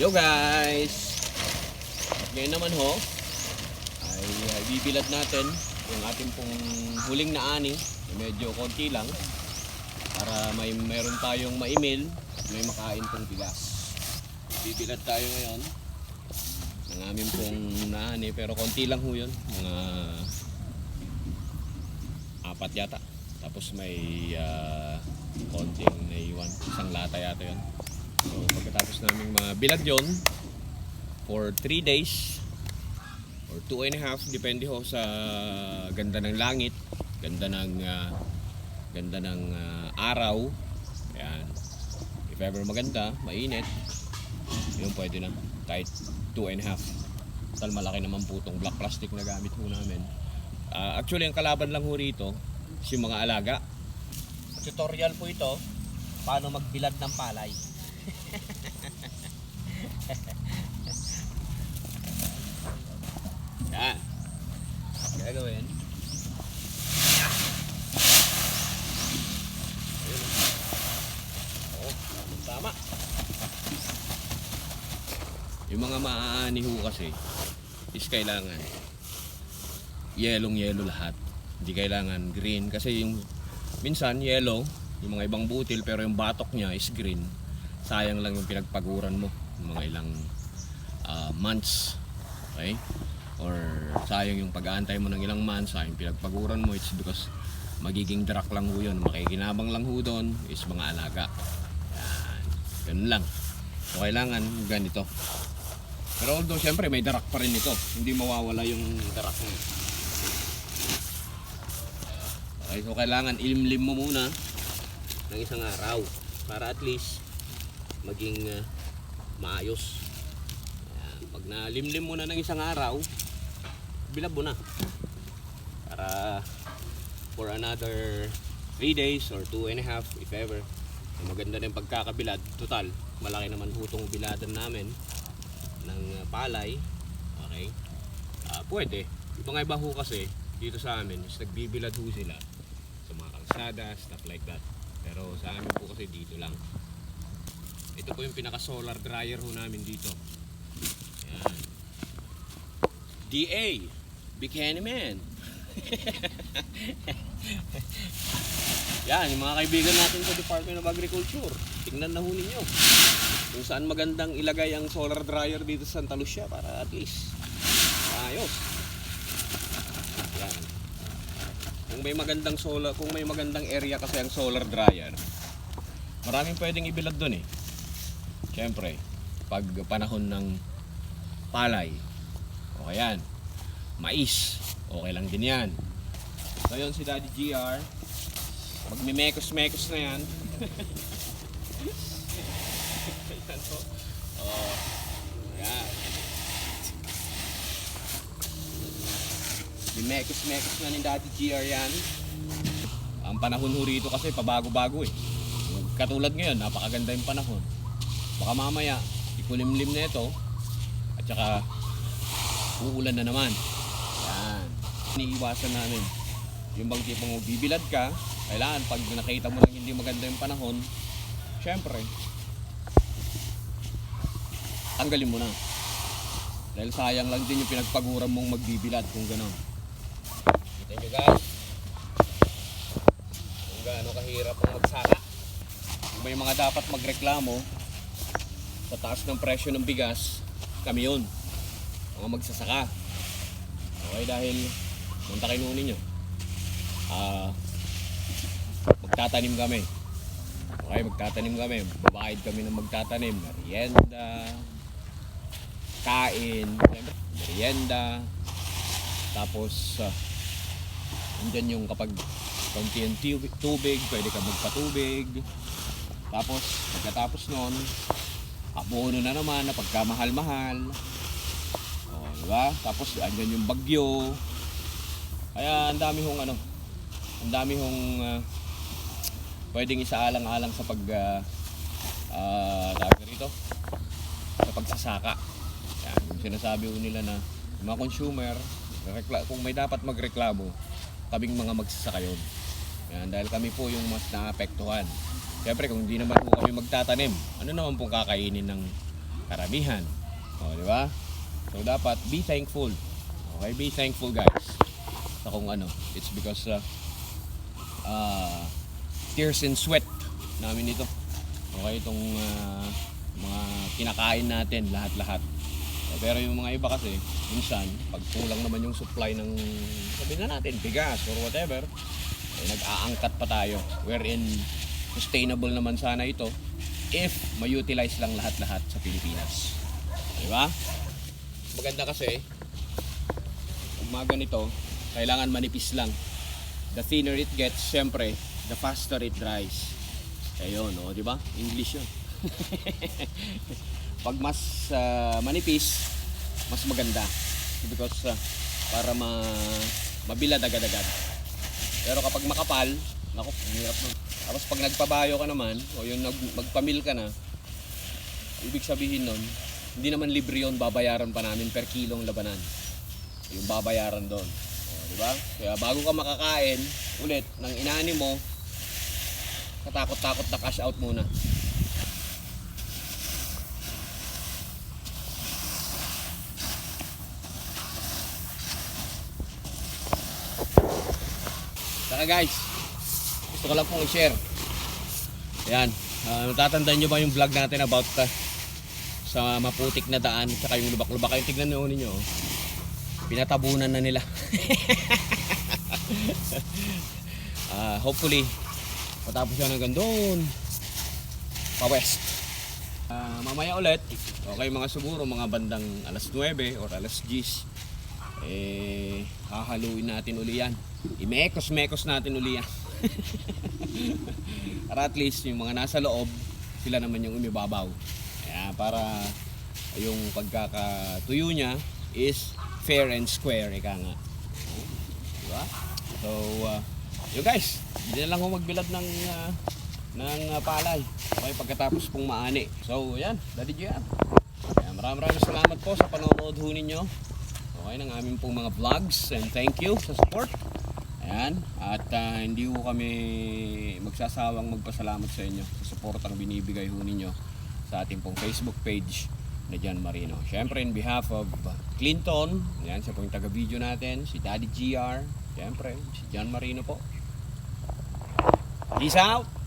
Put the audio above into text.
Yo guys! Ngayon naman ho, ay bibilad natin yung ating pong huling na ani. Medyo konti lang. Para may meron tayong ma-email, may makain pong bigas. Bibilad tayo ngayon ng aming pong naani. Pero konti lang ho yun. Mga apat yata. Tapos may uh, konting naiwan. Isang lata yata yun. So pagkatapos namin mabilad yon for 3 days or 2 and a half depende ho sa ganda ng langit, ganda ng ah, ganda ng ah, araw. Ayan. If ever maganda, mainit, yun pwede na kahit 2 and a half. Tal malaki naman po itong black plastic na gamit ho namin. Ah, actually, ang kalaban lang ho rito yung mga alaga. Tutorial po ito paano magbilad ng palay. Yan. Gagawin. Oh, tama. Yung mga maaani ho kasi is kailangan yelong yelo lahat. Hindi kailangan green kasi yung minsan yellow yung mga ibang butil pero yung batok niya is green. Sayang lang yung pinagpaguran mo mga ilang ah, months. Okay? Or sayang yung pag-aantay mo ng ilang months, sayang pinagpaguran mo, it's because magiging drak lang ho yun. Makikinabang lang ho doon is mga alaga. Yan. Ganun lang. So kailangan ganito. Pero although syempre may darak pa rin ito. Hindi mawawala yung darak mo. Okay, so kailangan ilimlim mo muna ng isang araw para at least maging ah, maayos. Ayan. Pag nalimlim mo na ng isang araw, bilab mo na. Para for another 3 days or 2 and a half if ever. Maganda na yung pagkakabilad. Total, malaki naman hutong biladan namin ng palay. Okay? Ah, pwede. Ito nga iba ho kasi dito sa amin is nagbibilad ho sila sa mga kalsada, stuff like that. Pero sa amin po kasi dito lang. Ito po yung pinaka solar dryer ho namin dito. Yan. DA, Big Handyman. Yan, yung mga kaibigan natin sa Department of Agriculture. Tingnan na ho ninyo. Kung saan magandang ilagay ang solar dryer dito sa Santa Lucia para at least ayos. Yan. Kung may magandang solar, kung may magandang area kasi ang solar dryer, maraming pwedeng ibilad doon eh. Siyempre, pag panahon ng palay, okay yan. Mais, okay lang din yan. So yun si Daddy GR, magmimekos-mekos na yan. Ayan po. Oh, yan. Mimekos-mekos na ni Daddy GR yan. Ang panahon ho rito kasi pabago-bago eh. Katulad ngayon, napakaganda yung panahon. Baka mamaya, ikulimlim na ito. At saka, uulan na naman. Yan. Iniiwasan namin. Yung bang tipong bibilad ka, kailangan pag nakita mo lang hindi maganda yung panahon, syempre, tanggalin mo na. Dahil sayang lang din yung pinagpaguran mong magbibilad kung gano'n. Kita nyo guys, kung gaano kahirap ang magsaka. May mga dapat magreklamo sa taas ng presyo ng bigas, kami yun. Mga magsasaka. Okay, dahil punta kayo ninyo. Ah, magtatanim kami. Okay, magtatanim kami. Babayad kami ng magtatanim. Merienda, kain, merienda. Tapos, uh, andyan yung kapag konti yung tubig, pwede ka magpatubig. Tapos, pagkatapos nun, abono na naman na pagkamahal-mahal. O, di ba? Tapos, andyan yung bagyo. Kaya, ang dami hong ano, ang dami hong ah, pwedeng isaalang-alang sa pag uh, tawag rito sa pagsasaka. Yan, yung sinasabi ko nila na mga consumer, rekla- kung may dapat magreklamo, kaming mga magsasaka yun. Yan, dahil kami po yung mas naapektuhan. Siyempre kung hindi naman po kami magtatanim, ano naman pong kakainin ng karamihan. O, di ba? So, dapat be thankful. Okay, be thankful guys. Sa kung ano. It's because uh, uh, tears and sweat namin ito. Okay, itong uh, mga kinakain natin, lahat-lahat. Eh, Pero yung mga iba kasi, minsan, pag kulang naman yung supply ng, sabi na natin, bigas or whatever, eh, nag-aangkat pa tayo. Wherein, sustainable naman sana ito if ma-utilize lang lahat-lahat sa Pilipinas. Di ba? Maganda kasi, pag mga ganito, kailangan manipis lang. The thinner it gets, syempre, the faster it dries. Ayun, oh, di ba? English yun. Pag mas ah, manipis, mas maganda. Because ah, para ma mabilad agad-agad. Pero kapag makapal, naku, hirap nun. Tapos pag nagpabayo ka naman, o yung nag, magpamil ka na, ibig sabihin nun, hindi naman libre yun, babayaran pa namin per kilong labanan. Yung babayaran doon. Di ba? Kaya bago ka makakain ulit ng inani mo, katakot-takot na cash out muna. Saka guys, gusto ko lang pong i-share. Ayan, uh, natatandaan nyo ba yung vlog natin about uh, sa maputik na daan tsaka yung lubak-lubak. Yung tignan nyo ninyo, oh. pinatabunan na nila. Ah, hopefully, matapos yan hanggang doon, pa-west. Ah, mamaya ulit, okay mga siguro, mga bandang alas 9 or alas 10, eh, hahaluin natin uli yan. Imekos-mekos natin uli yan. para at least yung mga nasa loob, sila naman yung umibabaw. Kaya para yung pagkakatuyo niya is fair and square, ika nga. Diba? So, uh, yun guys, hindi na lang ako magbilad ng, uh, ng uh, palay. Okay, pagkatapos pong maani. So, yan, Daddy Gian. Kaya maraming maraming salamat po sa panonood ho ninyo. Okay, ng aming pong mga vlogs and thank you sa support. Ayan, at ah, hindi ko kami magsasawang magpasalamat sa inyo sa suportang binibigay ho ninyo sa ating pong Facebook page na John Marino. Siyempre, in behalf of Clinton, yan, siya po yung taga-video natin, si Daddy GR, siyempre, si John Marino po. Peace out!